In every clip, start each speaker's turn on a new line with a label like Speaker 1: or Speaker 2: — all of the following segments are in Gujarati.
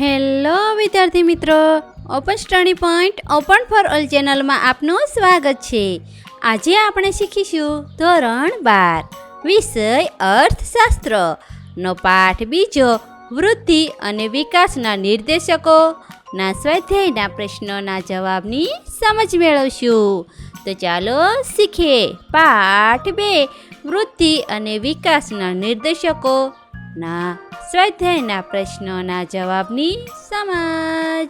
Speaker 1: હેલો વિદ્યાર્થી મિત્રો, open study point, open for all ચેનલમાં આપનું સ્વાગત છે. આજે આપણે શીખીશું ધોરણ બાર, વિષય અર્થશાસ્ત્ર. નો પાઠ બીજો, વૃદ્ધિ અને વિકાસના નિર્દેશકો. ના સ્વાધ્યાયના પ્રશ્નોના જવાબની સમજ મેળવશું. તો ચાલો શીખીએ પાઠ બે, વૃદ્ધિ અને વિકાસના નિર્દેશકો. ના સ્વાધ્યાયના પ્રશ્નોના જવાબની સમજ.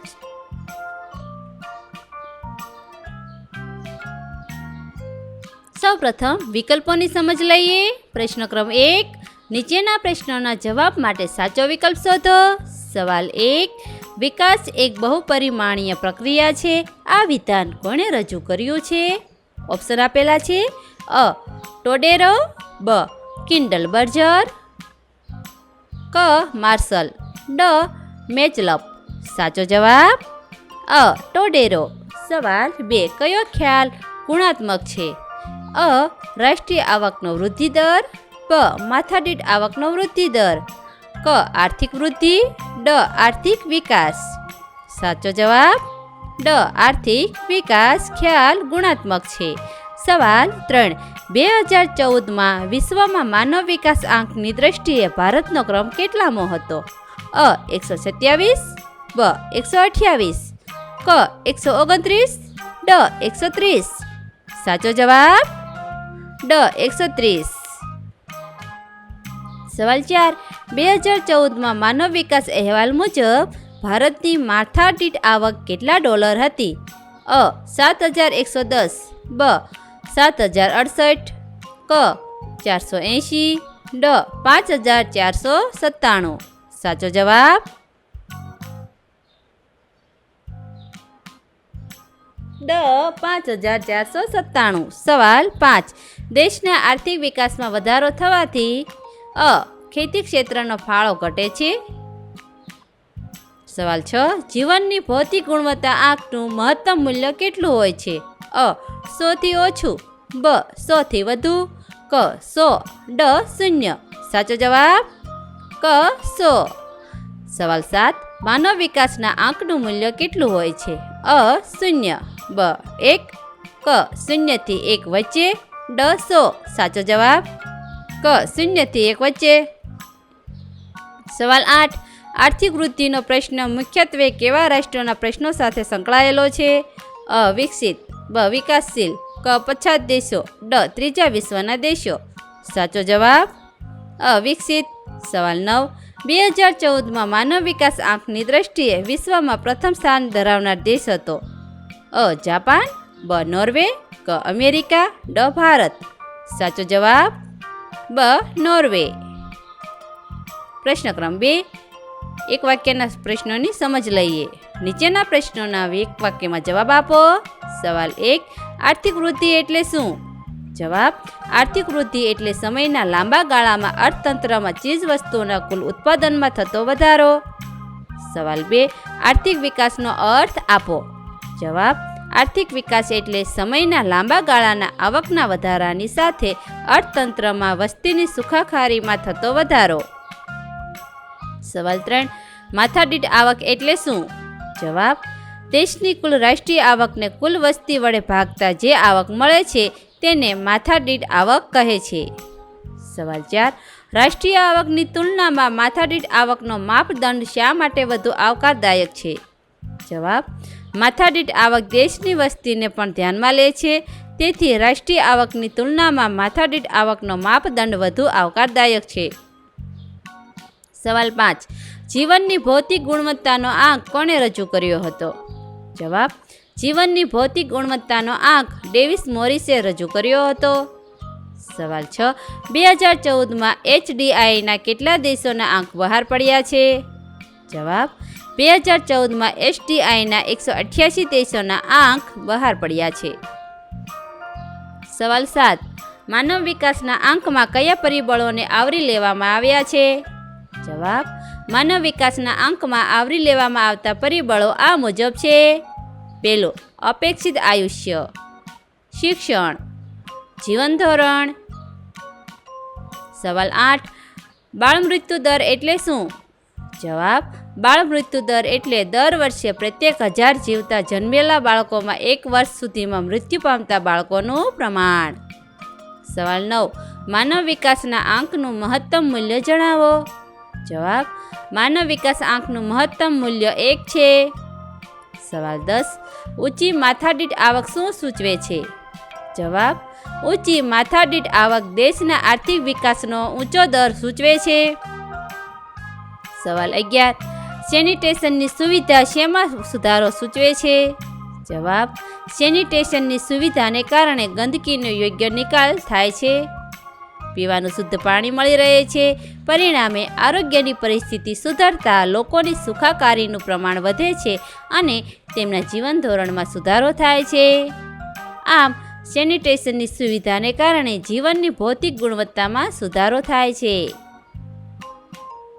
Speaker 1: સૌપ્રથમ વિકલ્પોની સમજ લઈએ. પ્રશ્ન ક્રમ એક, નીચેના પ્રશ્નોના જવાબ માટે સાચો વિકલ્પ શોધો. સવાલ એક, વિકાસ એક બહુપરિમાણીય પ્રક્રિયા છે. આ વિધાન કોણે રજૂ કર્યું છે? ઓપ્શન આપેલા છે અ, ટોડેરો, બ કિન્ડલ બર્જર ક માર્શલ, ડ મેચલપ. સાચો જવાબ? અ ટોડેરો. સવાલ બે. કયો ખ્યાલ ગુણાત્મક છે? અ રાષ્ટ્રીય આવકનો વૃદ્ધિ દર પ માથાદીઠ આવકનો વૃદ્ધિ દર, ક આર્થિક વૃદ્ધિ, ડ આર્થિક વિકાસ. સાચો જવાબ? ડ આર્થિક વિકાસ ખ્યાલ ગુણાત્મક છે. સવાલ ત્રણ. બે હજાર ચૌદમાં વિશ્વમાં માનવ વિકાસ આંકની દ્રષ્ટિએ ભારતનો ક્રમ કેટલામો હતો? અ, એકસો સત્યાવીસ, બ, એકસો અઠ્યાવીસ, ક, એકસો ઓગણત્રીસ, ડ, એકસો ત્રીસ. સાચો જવાબ? ડ, એકસો ત્રીસ. સવાલ ચાર. બે હજાર ચૌદમાં માનવ વિકાસ અહેવાલ મુજબ ભારતની માથાદીઠ આવક કેટલા ડોલર હતી? અ, સાત હજાર એકસો દસ, બ સાત હજાર અડસઠ ક ચારસો એંશી, ડ પાંચ હજાર ચારસો સત્તાણું. સાચો જવાબ? ડ પાંચ હજાર ચારસો સત્તાણું. સવાલ પાંચ. દેશના આર્થિક વિકાસમાં વધારો થવાથી અ ખેતી ક્ષેત્રનો ફાળો ઘટે છે. સવાલ છ. જીવનની ભૌતિક ગુણવત્તા આંકનું મહત્તમ મૂલ્ય કેટલું હોય છે? અ સોથી ઓછું. બ સોથી વધુ. ક, સો. ડ, શૂન્ય. સાચો જવાબ? ક, સો. સવાલ સાત. માનવ વિકાસના આંકનું મૂલ્ય કેટલું હોય છે? અ, શૂન્ય. બ, એક. ક શૂન્યથી એક વચ્ચે. ડ, સો. સાચો જવાબ? ક શૂન્યથી એક વચ્ચે. સવાલ આઠ. આર્થિક વૃદ્ધિનો પ્રશ્ન મુખ્યત્વે કેવા રાષ્ટ્રોના પ્રશ્નો સાથે સંકળાયેલો છે? અ, વિકસિત, બ, વિકાસશીલ, ક, પછાત દેશો, ડ, ત્રીજા વિશ્વના દેશો. સાચો જવાબ? અ, વિકસિત. સવાલ નવ. બે હજાર ચૌદમાં માનવ વિકાસ આંકની દ્રષ્ટિએ વિશ્વમાં પ્રથમ સ્થાન ધરાવનાર દેશ હતો. અ, જાપાન, બ, નોર્વે, ક, અમેરિકા, ડ, ભારત. સાચો જવાબ? બ, નોર્વે. પ્રશ્ન ક્રમ બે. એક વાક્યના પ્રશ્નોની સમજ લઈએ. નીચેના પ્રશ્નોના એક વાક્યમાં જવાબ આપો. સવાલ એક, આર્થિક વૃદ્ધિ એટલે શું? જવાબ, આર્થિક વૃદ્ધિ એટલે સમયના લાંબા ગાળામાં અર્થતંત્રમાં ચીજ વસ્તુઓના કુલ ઉત્પાદનમાં થતો વધારો. સવાલ બે, આર્થિક વિકાસનો અર્થ આપો. જવાબ, આર્થિક વિકાસ એટલે સમયના લાંબા ગાળાના આવકના વધારાની સાથે અર્થતંત્રમાં વસ્તીની સુખાકારીમાં થતો વધારો. સવાલ ત્રણ. માથાદીઠ આવક એટલે શું? જવાબ, દેશની કુલ રાષ્ટ્રીય આવકને કુલ વસ્તી વડે ભાગતા જે આવક મળે છે તેને માથાદીઠ આવક કહે છે. સવાલ ચાર, રાષ્ટ્રીય આવકની તુલનામાં માથાદીઠ આવકનો માપદંડ શા માટે વધુ આવકારદાયક છે? જવાબ, માથાદીઠ આવક દેશની વસ્તીને પણ ધ્યાનમાં લે છે, તેથી રાષ્ટ્રીય આવકની તુલનામાં માથાદીઠ આવકનો માપદંડ વધુ આવકારદાયક છે. સવાલ પાંચ. જીવનની ભૌતિક ગુણવત્તાનો આંક કોણે રજૂ કર્યો હતો? જવાબ, જીવનની ભૌતિક ગુણવત્તાનો આંક ડેવિસ મોરિસે રજૂ કર્યો હતો. સવાલ છ, બે હજાર ચૌદમાં એચડીઆઈના કેટલા દેશોના આંક બહાર પડ્યા છે? જવાબ, બે હજાર ચૌદમાં એચડીઆઈના એકસો અઠ્યાસી દેશોના આંક બહાર પડ્યા છે. સવાલ સાત, માનવ વિકાસના આંકમાં કયા પરિબળોને આવરી લેવામાં આવ્યા છે? જવાબ, માનવ વિકાસના અંકમાં આવરી લેવામાં આવતા પરિબળો આ મુજબ છે. પેલો, અપેક્ષિત આયુષ્ય. શિક્ષણ, જીવન ધોરણ. સવાલ આઠ, બાળ મૃત્યુ દર એટલે શું? જવાબ, બાળ મૃત્યુ દર એટલે દર વર્ષે પ્રત્યેક હજાર જીવતા જન્મેલા બાળકોમાં એક વર્ષ સુધીમાં મૃત્યુ પામતા બાળકોનું પ્રમાણ. સવાલ નવ, માનવ વિકાસના આંકનું મહત્તમ મૂલ્ય જણાવો. જવાબ, માનવ વિકાસ આંકનું મહત્તમ મૂલ્ય એક છે. સવાલ દસ, ઊંચી માથાદીઠ આવક શું સૂચવે છે? જવાબ, ઊંચી માથાદીઠ આવક દેશના આર્થિક વિકાસનો ઊંચો દર સૂચવે છે. સવાલ અગિયાર, સેનિટેશનની સુવિધા શેમાં સુધારો સૂચવે છે? જવાબ, સેનિટેશનની સુવિધાને કારણે ગંદકીનો યોગ્ય નિકાલ થાય છે. પીવાનું શુદ્ધ પાણી મળી રહે છે. પરિણામે આરોગ્યની પરિસ્થિતિ સુધરતા લોકોની સુખાકારીનું પ્રમાણ વધે છે અને તેમના જીવન ધોરણમાં સુધારો થાય છે. આમ, સેનિટેશનની સુવિધાને કારણે જીવનની ભૌતિક ગુણવત્તામાં સુધારો થાય છે.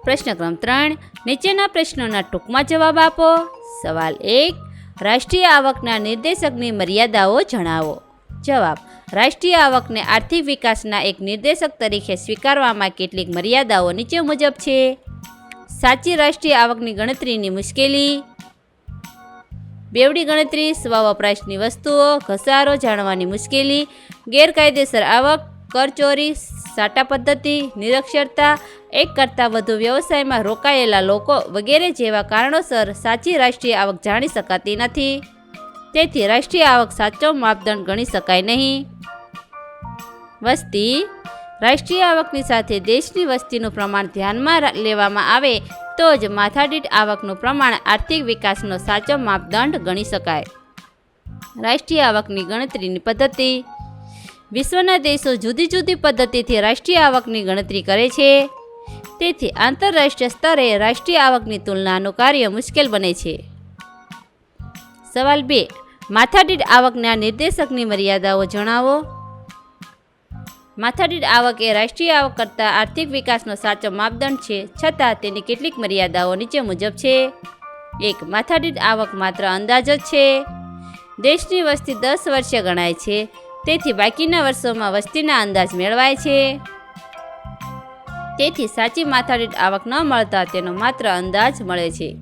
Speaker 1: પ્રશ્ન ક્રમ ત્રણ, નીચેના પ્રશ્નોના ટૂંકમાં જવાબ આપો. સવાલ એક, રાષ્ટ્રીય આવકના નિર્દેશકની મર્યાદાઓ જણાવો. જવાબ રાષ્ટ્રીય આવકને આર્થિક વિકાસના એક નિર્દેશક તરીકે સ્વીકારવામાં કેટલીક મર્યાદાઓ નીચે મુજબ છે. સાચી રાષ્ટ્રીય આવકની ગણતરીની મુશ્કેલી. બેવડી ગણતરી સ્વવપરાશની વસ્તુઓ, ઘસારો જાણવાની મુશ્કેલી, ગેરકાયદેસર આવક, કરચોરી, સાટા પદ્ધતિ, નિરક્ષરતા, એક કરતાં વધુ વ્યવસાયમાં રોકાયેલા લોકો વગેરે જેવા કારણોસર સાચી રાષ્ટ્રીય આવક જાણી શકાતી નથી. તેથી રાષ્ટ્રીય આવક સાચો માપદંડ ગણી શકાય નહીં. વસ્તી. રાષ્ટ્રીય આવકની સાથે દેશની વસ્તીનું પ્રમાણ ધ્યાનમાં લેવામાં આવે તો જ માથાદીઠ આવકનું પ્રમાણ આર્થિક વિકાસનો સાચો માપદંડ ગણી શકાય. રાષ્ટ્રીય આવકની ગણતરીની પદ્ધતિ. વિશ્વના દેશો જુદી જુદી પદ્ધતિથી રાષ્ટ્રીય આવકની ગણતરી કરે છે. તેથી આંતરરાષ્ટ્રીય સ્તરે રાષ્ટ્રીય આવકની તુલનાનું કાર્ય મુશ્કેલ બને છે. સવાલ બે. માથાદીઠ આવકના નિર્દેશકની મર્યાદાઓ જણાવો. માથાદીઠ આવક એ રાષ્ટ્રીય આવક કરતાં આર્થિક વિકાસનો સાચો માપદંડ છે, છતાં તેની કેટલીક મર્યાદાઓ નીચે મુજબ છે. એક, માથાદીઠ આવક માત્ર અંદાજ જ છે. દેશની વસ્તી દસ વર્ષે ગણાય છે, તેથી બાકીના વર્ષોમાં વસ્તીના અંદાજ મેળવાય છે. તેથી સાચી માથાદીઠ આવક ન મળતા તેનો માત્ર અંદાજ મળે છે.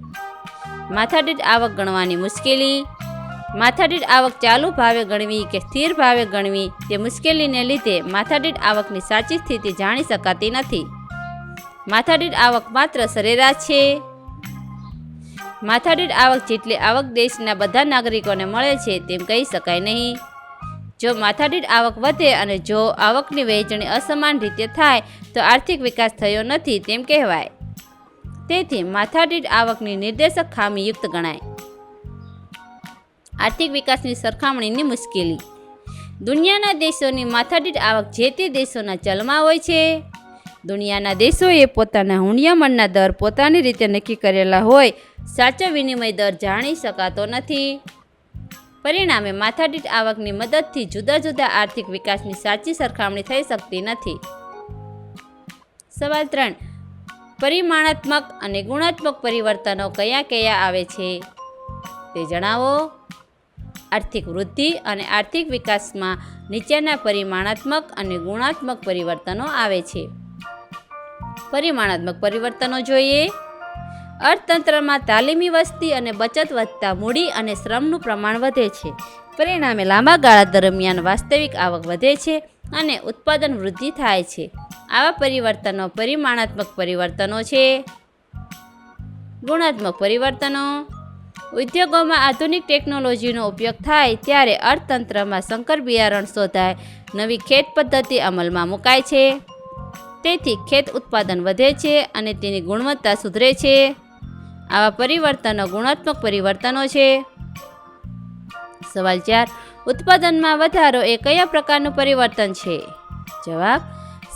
Speaker 1: માથાદીઠ આવક ગણવાની મુશ્કેલી માથાદીઠ આવક ચાલુ ભાવે ગણવી કે સ્થિર ભાવે ગણવી તે મુશ્કેલીને લીધે માથાદીઠ આવકની સાચી સ્થિતિ જાણી શકાતી નથી. માથાદીઠ આવક માત્ર સરેરાશ છે. માથાદીઠ આવક જેટલી આવક દેશના બધા નાગરિકોને મળે છે તેમ કહી શકાય નહીં. જો માથાદીઠ આવક વધે અને જો આવકની વહેંચણી અસમાન રીતે થાય, તો આર્થિક વિકાસ થયો નથી તેમ કહેવાય. તેથી માથાદીઠ આવકની નિર્દેશક ખામીયુક્ત ગણાય. આર્થિક વિકાસની સરખામણીની મુશ્કેલી. દુનિયાના દેશોની માથાદીઠ આવક જે તે દેશોના ચલમાં હોય છે. દુનિયાના દેશોએ પોતાના હુંડિયામણના દર પોતાની રીતે નક્કી કરેલા હોય, સાચો વિનિમય દર જાણી શકાતો નથી. પરિણામે માથાદીઠ આવકની મદદથી જુદા જુદા આર્થિક વિકાસની સાચી સરખામણી થઈ શકતી નથી. સવાલ ત્રણ. પરિમાણાત્મક અને ગુણાત્મક પરિવર્તનો કયા કયા આવે છે? તે જણાવો. આર્થિક વૃદ્ધિ અને આર્થિક વિકાસમાં નીચેના પરિમાણાત્મક અને ગુણાત્મક પરિવર્તનો આવે છે. પરિમાણાત્મક પરિવર્તનો જોઈએ. અર્થતંત્રમાં તાલીમી વસ્તી અને બચત વધતા મૂડી અને શ્રમનું પ્રમાણ વધે છે. પરિણામે લાંબા ગાળા દરમિયાન વાસ્તવિક આવક વધે છે અને ઉત્પાદન વૃદ્ધિ થાય છે. આવા પરિવર્તનો પરિમાણાત્મક પરિવર્તનો છે. ગુણાત્મક પરિવર્તનો ઉદ્યોગોમાં આધુનિક ટેકનોલોજીનો ઉપયોગ થાય ત્યારે અર્થતંત્રમાં સંકર બિયારણ શોધાય, નવી ખેત પદ્ધતિ અમલમાં મુકાય છે. તેથી ખેત ઉત્પાદન વધે છે અને તેની ગુણવત્તા સુધરે છે. આવા પરિવર્તનો ગુણાત્મક પરિવર્તનો છે. સવાલ ચાર, ઉત્પાદનમાં વધારો એ કયા પ્રકારનું પરિવર્તન છે? જવાબ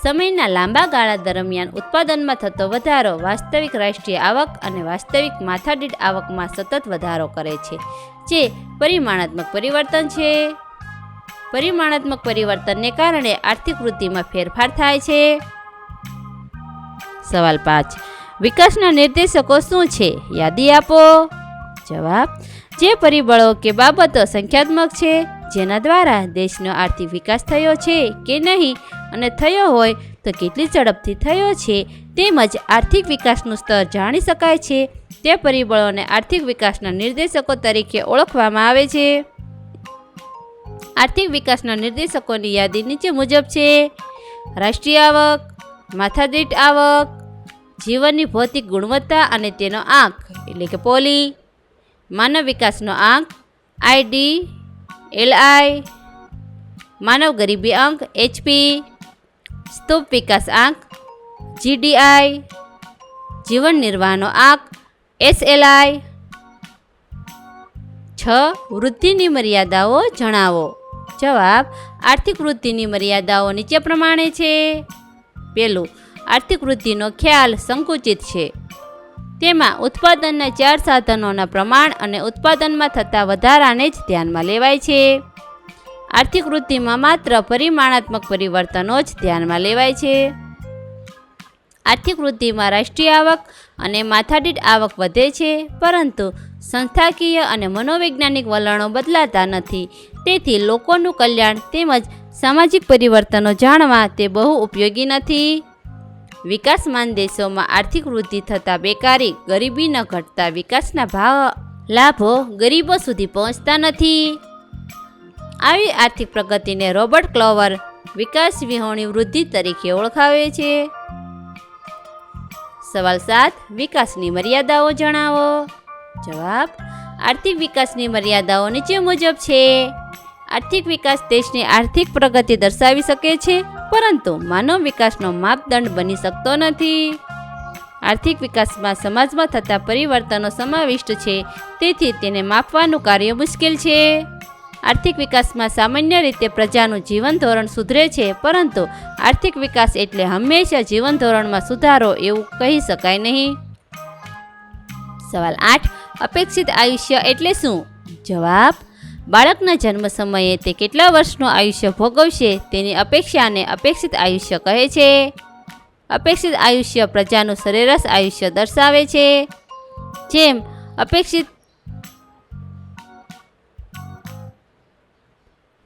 Speaker 1: સમયના લાંબા ગાળા દરમિયાન ઉત્પાદનમાં થતો વધારો વાસ્તવિક રાષ્ટ્રીય આવક અને વાસ્તવિક માથાદીઠ આવકમાં સતત વધારો કરે છે, જે પરિમાણાત્મક પરિવર્તન છે. પરિમાણાત્મક પરિવર્તનને કારણે આર્થિક વૃદ્ધિમાં ફેરફાર થાય છે. સવાલ પાંચ. વિકાસના નિર્દેશકો શું છે? યાદી આપો. જવાબ, જે પરિબળો કે બાબતો સંખ્યાત્મક છે. જેના દ્વારા દેશનો આર્થિક વિકાસ થયો છે કે નહીં અને થયો હોય તો કેટલી ઝડપથી થયો છે તેમજ આર્થિક વિકાસનું સ્તર જાણી શકાય છે તે પરિબળોને આર્થિક વિકાસના નિર્દેશકો તરીકે ઓળખવામાં આવે છે. આર્થિક વિકાસના નિર્દેશકોની યાદી નીચે મુજબ છે. રાષ્ટ્રીય આવક, માથાદીઠ આવક, જીવનની ભૌતિક ગુણવત્તા અને તેનો આંક, એટલે કે પોલી, માનવ વિકાસનો આંક, આઈડી એલઆઈ માનવ ગરીબી અંક એચપી સ્તૂપ વિકાસ આંક જીડીઆઈ જીવન નિર્વાહનો આંક એસએલઆઈ છ, વૃદ્ધિની મર્યાદાઓ જણાવો. જવાબ, આર્થિક વૃદ્ધિની મર્યાદાઓ નીચે પ્રમાણે છે. પેલું, આર્થિક વૃદ્ધિનો ખ્યાલ સંકુચિત છે. તેમાં ઉત્પાદનના ચાર સાધનોના પ્રમાણ અને ઉત્પાદનમાં થતા વધારાને જ ધ્યાનમાં લેવાય છે. આર્થિક વૃદ્ધિમાં માત્ર પરિમાણાત્મક પરિવર્તનો જ ધ્યાનમાં લેવાય છે. આર્થિક વૃદ્ધિમાં રાષ્ટ્રીય આવક અને માથાદીઠ આવક વધે છે, પરંતુ સંસ્થાકીય અને મનોવૈજ્ઞાનિક વલણો બદલાતા નથી. તેથી લોકોનું કલ્યાણ તેમજ સામાજિક પરિવર્તનો જાણવા તે બહુ ઉપયોગી નથી. વિકાસમાન દેશોમાં આર્થિક વૃદ્ધિ થતાં બેકારી, ગરીબી ન ઘટતા વિકાસના ભાવ, લાભો ગરીબો સુધી પહોંચતા નથી. આવી આર્થિક પ્રગતિને રોબર્ટ ક્લોવર વિકાસ વિહોણી વૃદ્ધિ તરીકે ઓળખાવે છે. સવાલ સાત, વિકાસની મર્યાદાઓ જણાવો. જવાબ, આર્થિક વિકાસની મર્યાદાઓ નીચે મુજબ છે. આર્થિક વિકાસ દેશની આર્થિક પ્રગતિ દર્શાવી શકે છે. પરંતુ માનવ વિકાસનો માપદંડ બની શકતો નથી. આર્થિક વિકાસમાં સમાજમાં થતા પરિવર્તનો સમાવિષ્ટ છે, તેથી તેને માપવાનું કાર્ય મુશ્કેલ છે. આર્થિક વિકાસમાં સામાન્ય રીતે પ્રજાનું જીવન ધોરણ સુધરે છે, પરંતુ આર્થિક વિકાસ એટલે હંમેશા જીવન ધોરણમાં સુધારો એવું કહી શકાય નહીં. સવાલ આઠ, અપેક્ષિત આયુષ્ય એટલે શું? જવાબ બાળકના જન્મ સમયે તે કેટલા વર્ષનું આયુષ્ય ભોગવશે તેની અપેક્ષાને અપેક્ષિત આયુષ્ય કહે છે. અપેક્ષિત આયુષ્ય પ્રજાનું સરેરાશ આયુષ્ય દર્શાવે છે. જેમ, અપેક્ષિત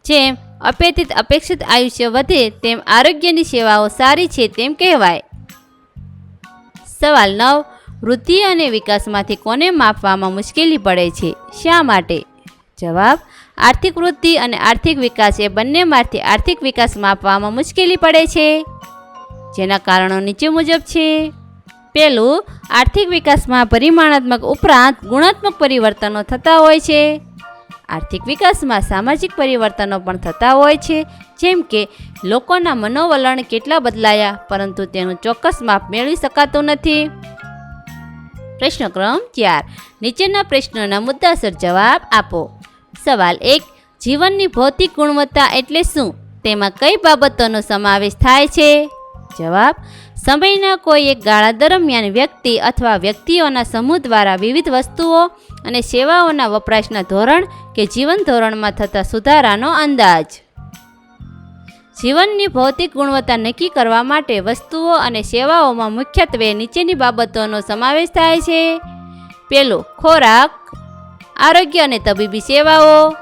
Speaker 1: જેમ, અપેક્ષિત અપેક્ષિત આયુષ્ય વધે તેમ આરોગ્યની સેવાઓ સારી છે તેમ કહેવાય. સવાલ નવ, વૃદ્ધિ અને વિકાસમાંથી કોને માપવામાં મુશ્કેલી પડે છે? શા માટે? જવાબ, આર્થિક વૃદ્ધિ અને આર્થિક વિકાસ એ બંનેમાંથી આર્થિક વિકાસ માપવામાં મુશ્કેલી પડે છે. જેના કારણો નીચે મુજબ છે. પહેલું, આર્થિક વિકાસમાં પરિમાણાત્મક ઉપરાંત ગુણાત્મક પરિવર્તનો થતા હોય છે. આર્થિક વિકાસમાં સામાજિક પરિવર્તનો પણ થતા હોય છે. જેમ કે, લોકોના મનોવલણ કેટલા બદલાયા, પરંતુ તેનું ચોક્કસ માપ મેળવી શકાતું નથી. પ્રશ્ન ક્રમ ચાર. નીચેના પ્રશ્નોના મુદ્દાસર જવાબ આપો. સવાલ એક, જીવનની ભૌતિક ગુણવત્તા એટલે શું? તેમાં કઈ બાબતોનો સમાવેશ થાય છે? જવાબ, સમયના કોઈ એક ગાળા દરમિયાન વ્યક્તિ અથવા વ્યક્તિઓના સમૂહ દ્વારા વિવિધ વસ્તુઓ અને સેવાઓના વપરાશના ધોરણ કે જીવન ધોરણમાં થતા સુધારાનો અંદાજ. જીવનની ભૌતિક ગુણવત્તા નક્કી કરવા માટે વસ્તુઓ અને સેવાઓમાં મુખ્યત્વે નીચેની બાબતોનો સમાવેશ થાય છે. પેલું, ખોરાક. આરોગ્ય અને તબીબી સેવાઓ,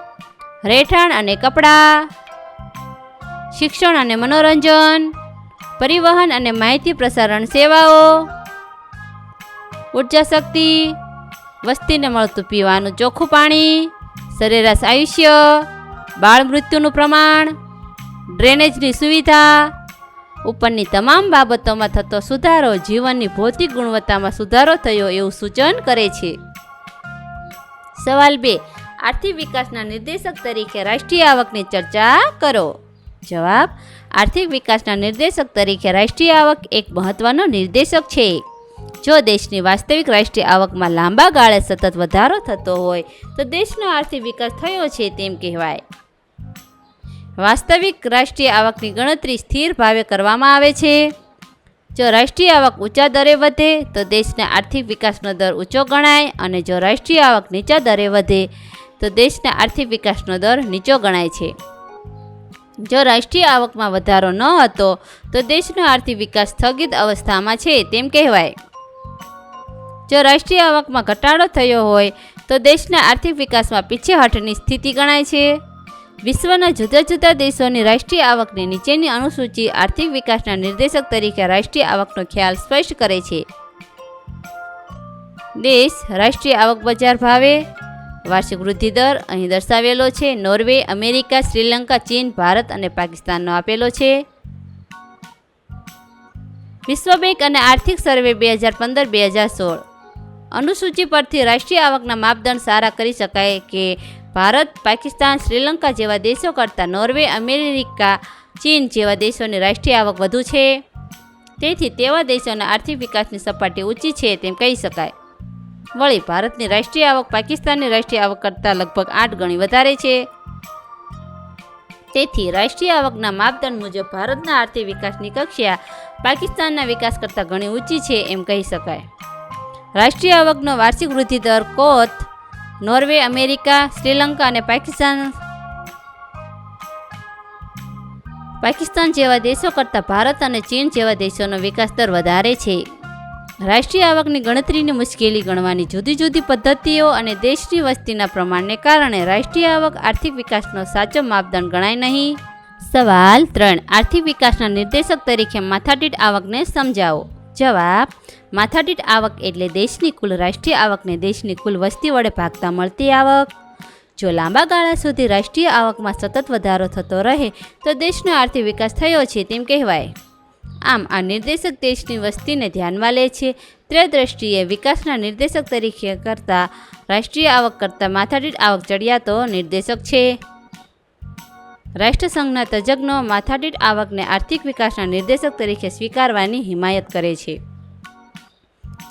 Speaker 1: રહેઠાણ અને કપડાં, શિક્ષણ અને મનોરંજન, પરિવહન અને માહિતી પ્રસારણ સેવાઓ, ઊર્જા શક્તિ, વસ્તીને મળતું પીવાનું ચોખ્ખું પાણી, સરેરાશ આયુષ્ય, બાળ મૃત્યુનું પ્રમાણ, ડ્રેનેજની સુવિધા, ઉપરની તમામ બાબતોમાં થતો સુધારો જીવનની ભૌતિક ગુણવત્તામાં સુધારો થયો એવું સૂચન કરે છે. સવાલ બે. આર્થિક વિકાસના નિર્દેશક તરીકે રાષ્ટ્રીય આવકની ચર્ચા કરો. જવાબ, આર્થિક વિકાસના નિર્દેશક તરીકે રાષ્ટ્રીય આવક એક મહત્વનો નિર્દેશક છે. જો દેશની વાસ્તવિક રાષ્ટ્રીય આવકમાં લાંબા ગાળે સતત વધારો થતો હોય, તો દેશનો આર્થિક વિકાસ થયો છે તેમ કહેવાય. વાસ્તવિક રાષ્ટ્રીય આવકની ગણતરી સ્થિર ભાવે કરવામાં આવે છે. જો રાષ્ટ્રીય આવક ઊંચા દરે વધે, તો દેશના આર્થિક વિકાસનો દર ઊંચો ગણાય અને જો રાષ્ટ્રીય આવક નીચા દરે વધે, તો દેશના આર્થિક વિકાસનો દર નીચો ગણાય છે. જો રાષ્ટ્રીય આવકમાં વધારો ન હતો, તો દેશનો આર્થિક વિકાસ સ્થગિત અવસ્થામાં છે તેમ કહેવાય. જો રાષ્ટ્રીય આવકમાં ઘટાડો થયો હોય, તો દેશના આર્થિક વિકાસમાં પીછેહઠની સ્થિતિ ગણાય છે. વિશ્વના જુદા જુદા દેશોની રાષ્ટ્રીય આવકની નીચેની અનુસૂચિ આર્થિક વિકાસના નિર્દેશક તરીકે રાષ્ટ્રીય આવકનો ખ્યાલ સ્પષ્ટ કરે છે. દેશ રાષ્ટ્રીય આવક બજાર ભાવે, વાર્ષિક વૃદ્ધિ અહીં દર્શાવેલો છે. નોર્વે, અમેરિકા, શ્રીલંકા, ચીન, ભારત અને પાકિસ્તાનનો આપેલો છે. વિશ્વ બેંક અને આર્થિક સર્વે બે હજાર પંદર, બે હજાર સોળ. અનુસૂચિ પરથી રાષ્ટ્રીય આવકના માપદંડ સારા કરી શકાય કે ભારત, પાકિસ્તાન, શ્રીલંકા જેવા દેશો કરતાં નોર્વે, અમેરિકા, ચીન જેવા દેશોની રાષ્ટ્રીય આવક વધુ છે. તેથી તેવા દેશોના આર્થિક વિકાસની સપાટી ઊંચી છે તેમ કહી શકાય. વળી ભારતની રાષ્ટ્રીય આવક પાકિસ્તાનની રાષ્ટ્રીય આવક કરતાં લગભગ આઠ ગણી વધારે છે. તેથી રાષ્ટ્રીય આવકના માપદંડ મુજબ ભારતના આર્થિક વિકાસની કક્ષા પાકિસ્તાનના વિકાસ કરતાં ઘણી ઊંચી છે એમ કહી શકાય. રાષ્ટ્રીય આવકનો વાર્ષિક વૃદ્ધિ દર કોથ નોર્વે, અમેરિકા, શ્રીલંકા અને પાકિસ્તાન પાકિસ્તાન જેવા દેશો કરતાં ભારત અને ચીન જેવા દેશોનો વિકાસ દર વધારે છે. રાષ્ટ્રીય આવકની ગણતરીની મુશ્કેલી ગણવાની જુદી જુદી પદ્ધતિઓ અને દેશની વસ્તીના પ્રમાણને કારણે રાષ્ટ્રીય આવક આર્થિક વિકાસનો સાચો માપદંડ ગણાય નહીં. સવાલ ત્રણ. આર્થિક વિકાસના નિર્દેશક તરીકે માથાદીઠ આવકને સમજાવો. જવાબ, માથાદીઠ આવક એટલે દેશની કુલ રાષ્ટ્રીય આવકને દેશની કુલ વસ્તી વડે ભાગતા મળતી આવક. જો લાંબા ગાળા સુધી રાષ્ટ્રીય આવકમાં સતત વધારો થતો રહે, તો દેશનો આર્થિક વિકાસ થયો છે તેમ કહેવાય. આમ, આ નિર્દેશક દેશની વસ્તીને ધ્યાનમાં લે છે. તે દ્રષ્ટિએ વિકાસના નિર્દેશક તરીકે કરતાં રાષ્ટ્રીય આવક કરતાં માથાદીઠ આવક ચડિયાતો નિર્દેશક છે. રાષ્ટ્રસંઘના તજજ્ઞો માથાદીઠ આવકને આર્થિક વિકાસના નિર્દેશક તરીકે સ્વીકારવાની હિમાયત કરે છે.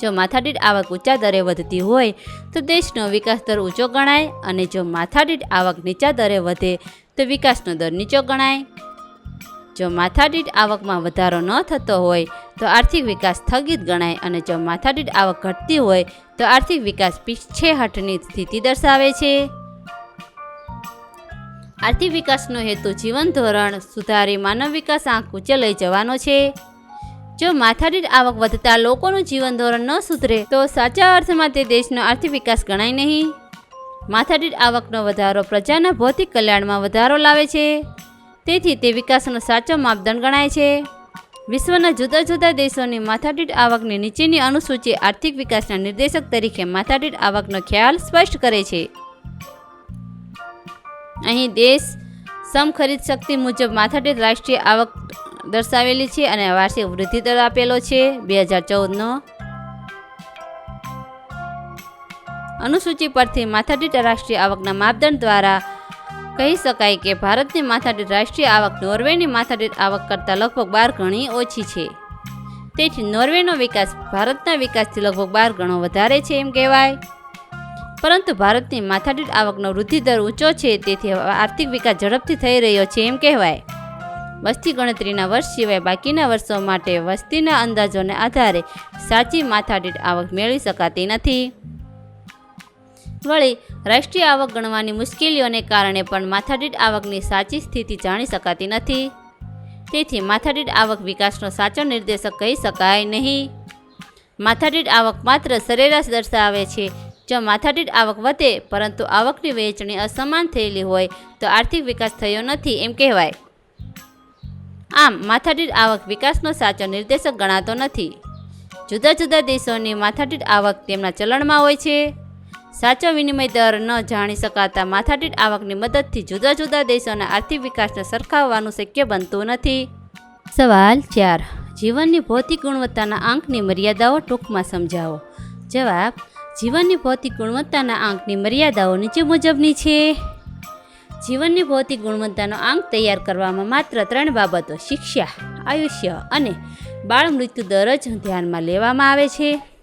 Speaker 1: જો માથાદીઠ આવક ઊંચા દરે વધતી હોય, તો દેશનો વિકાસ દર ઊંચો ગણાય અને જો માથાદીઠ આવક નીચા દરે વધે, તો વિકાસનો દર નીચો ગણાય. જો માથાદીઠ આવકમાં વધારો ન થતો હોય, તો આર્થિક વિકાસ સ્થગિત ગણાય અને જો માથાદીઠ આવક ઘટતી હોય, તો આર્થિક વિકાસ પીછેહઠની સ્થિતિ દર્શાવે છે. આર્થિક વિકાસનો હેતુ જીવન ધોરણ સુધારી માનવ વિકાસ આંક ઊંચે લઈ જવાનો છે. જો માથાદીઠ આવક વધતા લોકોનું જીવન ધોરણ ન સુધરે, તો સાચા અર્થમાં તે દેશનો આર્થિક વિકાસ ગણાય નહીં. માથાદીઠ આવકનો વધારો પ્રજાના ભૌતિક કલ્યાણમાં વધારો લાવે છે. તેથી તે વિકાસનો સાચો માપદંડ ગણાય છે. વિશ્વના જુદા જુદા દેશોની માથાદીઠ આવકની નીચેની અનુસૂચિ આર્થિક વિકાસના નિર્દેશક તરીકે માથાદીઠ આવકનો ખ્યાલ સ્પષ્ટ કરે છે. અહીં દેશ સમ ખરીદ શક્તિ મુજબ માથાદીઠ રાષ્ટ્રીય આવક દર્શાવેલી છે અને વાર્ષિક વૃદ્ધિ દર આપેલો છે બે હજાર ચૌદનો. અનુસૂચિ પરથી માથાદીઠ રાષ્ટ્રીય આવકના માપદંડ દ્વારા કહી શકાય કે ભારતની માથાદીઠ રાષ્ટ્રીય આવક નોર્વેની માથાદીઠ આવક કરતાં લગભગ બાર ગણી ઓછી છે. તેથી નોર્વેનો વિકાસ ભારતના વિકાસથી લગભગ બાર ગણો વધારે છે એમ કહેવાય. પરંતુ ભારતની માથાદીઠ આવકનો વૃદ્ધિ દર ઊંચો છે, તેથી આર્થિક વિકાસ ઝડપથી થઈ રહ્યો છે એમ કહેવાય. વસ્તી ગણતરીના વર્ષ સિવાય બાકીના વર્ષો માટે વસ્તીના અંદાજોને આધારે સાચી માથાદીઠ આવક મેળવી શકાતી નથી. વળી, રાષ્ટ્રીય આવક ગણવાની મુશ્કેલીઓને કારણે પણ માથાદીઠ આવકની સાચી સ્થિતિ જાણી શકાતી નથી. તેથી માથાદીઠ આવક વિકાસનો સાચો નિર્દેશક કહી શકાય નહીં. માથાદીઠ આવક માત્ર સરેરાશ દર્શાવે છે જો માથાદીઠ આવક વધે, પરંતુ આવકની વહેંચણી અસમાન થયેલી હોય, તો આર્થિક વિકાસ થયો નથી એમ કહેવાય. આમ, માથાદીઠ આવક વિકાસનો સાચો નિર્દેશક ગણાતો નથી. જુદા જુદા દેશોની માથાદીઠ આવક તેમના ચલણમાં હોય છે. સાચો વિનિમય દર ન જાણી શકાતા માથાદીઠ આવકની મદદથી જુદા જુદા દેશોના આર્થિક વિકાસને સરખાવવાનું શક્ય બનતું નથી. સવાલ ચાર. જીવનની ભૌતિક ગુણવત્તાના આંકની મર્યાદાઓ ટૂંકમાં સમજાવો. જવાબ જીવનની ભૌતિક ગુણવત્તાના આંકની મર્યાદાઓ નીચે મુજબની છે. જીવનની ભૌતિક ગુણવત્તાનો આંક તૈયાર કરવામાં માત્ર ત્રણ બાબતો, શિક્ષા, આયુષ્ય અને બાળ મૃત્યુ દર જ ધ્યાનમાં લેવામાં આવે છે.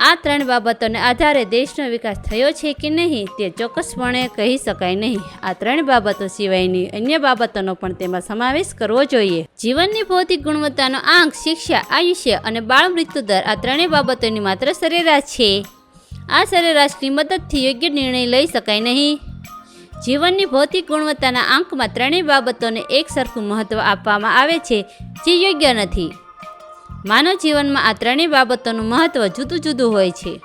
Speaker 1: આ ત્રણ બાબતોને આધારે દેશનો વિકાસ થયો છે કે નહીં તે ચોક્કસપણે કહી શકાય નહીં. આ ત્રણ બાબતો સિવાયની અન્ય બાબતોનો પણ તેમાં સમાવેશ કરવો જોઈએ. જીવનની ભૌતિક ગુણવત્તાનો આંક, શિક્ષા, આયુષ્ય અને બાળ મૃત્યુ દર આ ત્રણેય બાબતોની માત્ર સરેરાશ છે. આ સરેરાશની મદદથી યોગ્ય નિર્ણય લઈ શકાય નહીં. જીવનની ભૌતિક ગુણવત્તાના આંકમાં ત્રણેય બાબતોને એક સરખું મહત્ત્વ આપવામાં આવે છે, જે યોગ્ય નથી. માનવ જીવનમાં આ ત્રણેય બાબતોનું મહત્ત્વ જુદું જુદું હોય છે.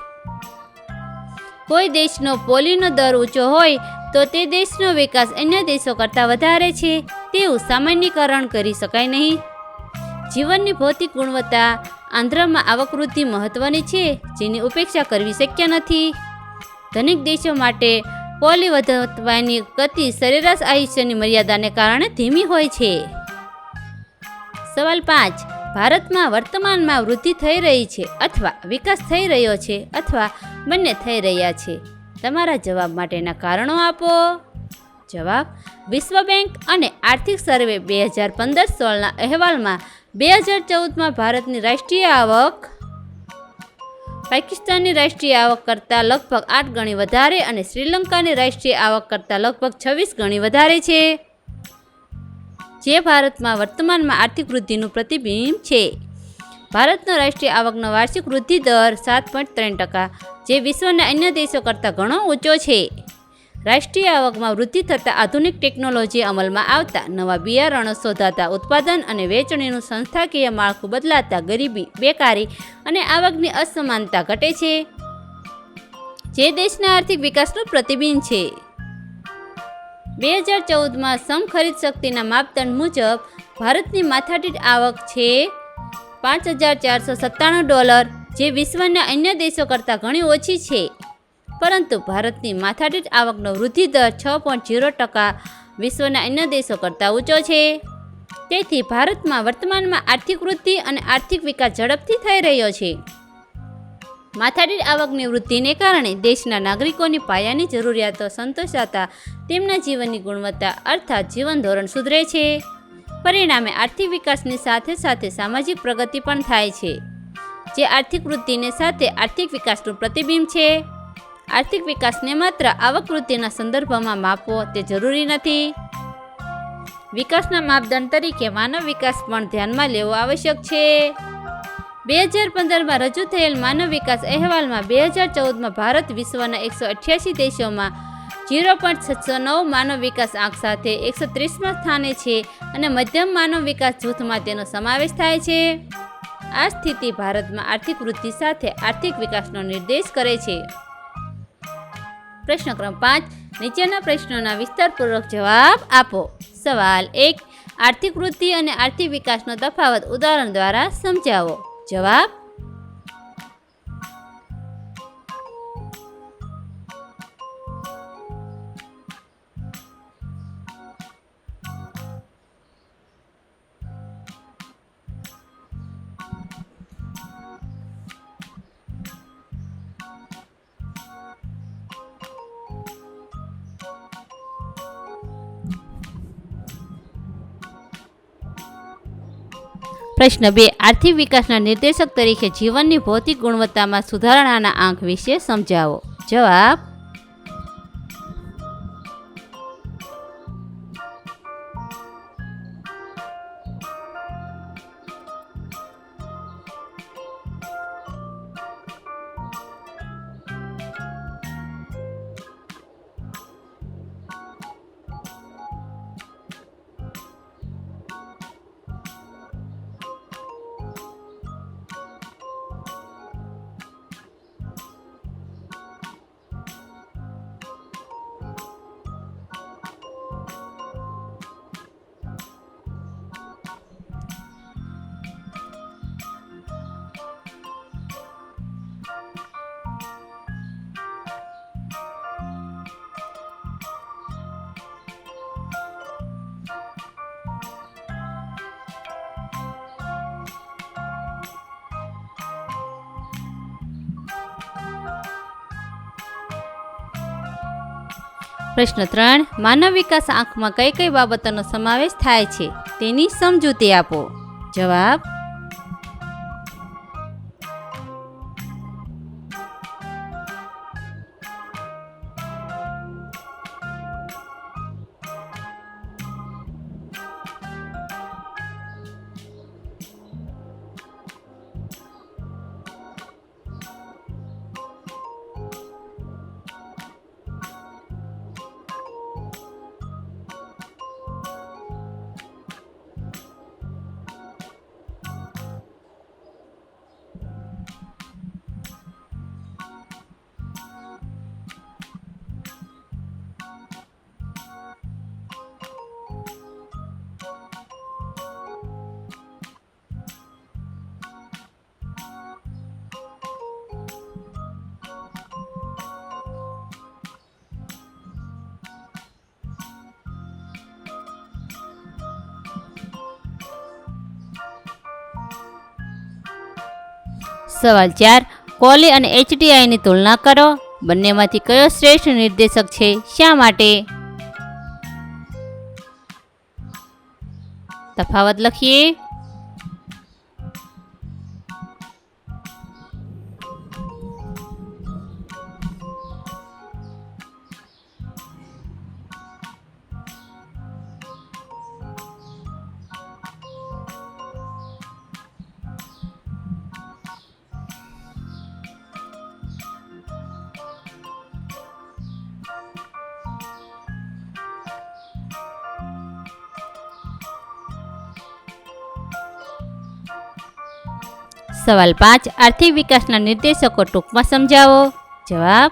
Speaker 1: કોઈ દેશનો પોલીનો દર ઊંચો હોય તો તે દેશનો વિકાસ અન્ય દેશો કરતાં વધારે છે તેવું સામાન્યકરણ કરી શકાય નહીં. જીવનની ભૌતિક ગુણવત્તા આંધ્રમાં આવકવૃદ્ધિ મહત્વની છે જેની ઉપેક્ષા કરવી શક્ય નથી. ધનિક દેશો માટે પોલી વધવાની ગતિ સરેરાશ આયુષ્યની મર્યાદાને કારણે ધીમી હોય છે. સવાલ પાંચ. ભારતમાં વર્તમાનમાં વૃદ્ધિ થઈ રહી છે અથવા વિકાસ થઈ રહ્યો છે અથવા બંને થઈ રહ્યા છે? તમારા જવાબ માટેના કારણો આપો. જવાબ, વિશ્વ બેંક અને આર્થિક સર્વે બે હજાર પંદર સોળના અહેવાલમાં બે હજાર ચૌદમાં ભારતની રાષ્ટ્રીય આવક. પાકિસ્તાનની રાષ્ટ્રીય આવક કરતાં લગભગ આઠ ગણી વધારે અને શ્રીલંકાની રાષ્ટ્રીય આવક કરતાં લગભગ છવ્વીસ ગણી વધારે છે. જે ભારતમાં વર્તમાનમાં આર્થિક વૃદ્ધિનું પ્રતિબિંબ છે. ભારતનો રાષ્ટ્રીય આવકનો વાર્ષિક વૃદ્ધિ દર સાત પોઈન્ટ ત્રણ ટકા, જે વિશ્વના અન્ય દેશો કરતાં ઘણો ઊંચો છે. રાષ્ટ્રીય આવકમાં વૃદ્ધિ થતાં આધુનિક ટેકનોલોજી અમલમાં આવતા નવા બિયારણો શોધાતા ઉત્પાદન અને વેચણીનું સંસ્થાકીય માળખું બદલાતા ગરીબી, બેકારી અને આવકની અસમાનતા ઘટે છે. જે દેશના આર્થિક વિકાસનું પ્રતિબિંબ છે. બે હજાર ચૌદમાં સમ ખરીદ શક્તિના માપદંડ મુજબ ભારતની માથાદીઠ આવક છે પાંચ હજાર ચારસો સત્તાણું ડોલર, જે વિશ્વના અન્ય દેશો કરતાં ઘણી ઓછી છે. પરંતુ ભારતની માથાદીઠ આવકનો વૃદ્ધિ દર છ પોઈન્ટ ઝીરો ટકા વિશ્વના અન્ય દેશો કરતાં ઊંચો છે. તેથી ભારતમાં વર્તમાનમાં આર્થિક વૃદ્ધિ અને આર્થિક વિકાસ ઝડપથી થઈ રહ્યો છે. માથાદીઠ આવકની વૃદ્ધિને કારણે દેશના નાગરિકોની પાયાની જરૂરિયાતો સંતોષાતા તેમના જીવનની ગુણવત્તા અર્થાત જીવન ધોરણ સુધરે છે. પરિણામે આર્થિક વિકાસની સાથે સાથે સામાજિક પ્રગતિ પણ થાય છે, જે આર્થિક વૃદ્ધિને સાથે આર્થિક વિકાસનું પ્રતિબિંબ છે. આર્થિક વિકાસને માત્ર આવક વૃદ્ધિના સંદર્ભમાં માપવો તે જરૂરી નથી. વિકાસના માપદંડ તરીકે માનવ વિકાસ પણ ધ્યાનમાં લેવો આવશ્યક છે. બે હજાર પંદરમાં રજૂ થયેલ માનવ વિકાસ અહેવાલમાં બે હજાર ચૌદમાં ભારત વિશ્વના એકસો અઠ્યાસી દેશોમાં ઝીરો પોઈન્ટ છસો નવ માનવ વિકાસ આંક સાથે એકસો ત્રીસમાં સ્થાને છે અને મધ્યમ માનવ વિકાસ જૂથમાં તેનો સમાવેશ થાય છે. આ સ્થિતિ ભારતમાં આર્થિક વૃદ્ધિ સાથે આર્થિક વિકાસનો નિર્દેશ કરે છે. પ્રશ્ન ક્રમ પાંચ, નીચેના પ્રશ્નોના વિસ્તારપૂર્વક જવાબ આપો. સવાલ એક, આર્થિક વૃદ્ધિ અને આર્થિક વિકાસનો તફાવત ઉદાહરણ દ્વારા સમજાવો. જવાબ પ્રશ્ન બે આર્થિક વિકાસના નિર્દેશક તરીકે જીવનની ભૌતિક ગુણવત્તામાં સુધારણાના આંક વિશે સમજાવો. જવાબ પ્રશ્ન ત્રણ, માનવ વિકાસ આંખમાં કઈ કઈ બાબતોનો સમાવેશ થાય છે? તેની સમજૂતી આપો. જવાબ સવાલ ચાર કોહલી અને એચડીઆઈની તુલના કરો. બંનેમાંથી કયો શ્રેષ્ઠ નિર્દેશક છે? શા માટે? તફાવત લખીએ. સવાલ પાંચ આર્થિક વિકાસના નિર્દેશકો ટૂંકમાં સમજાવો. જવાબ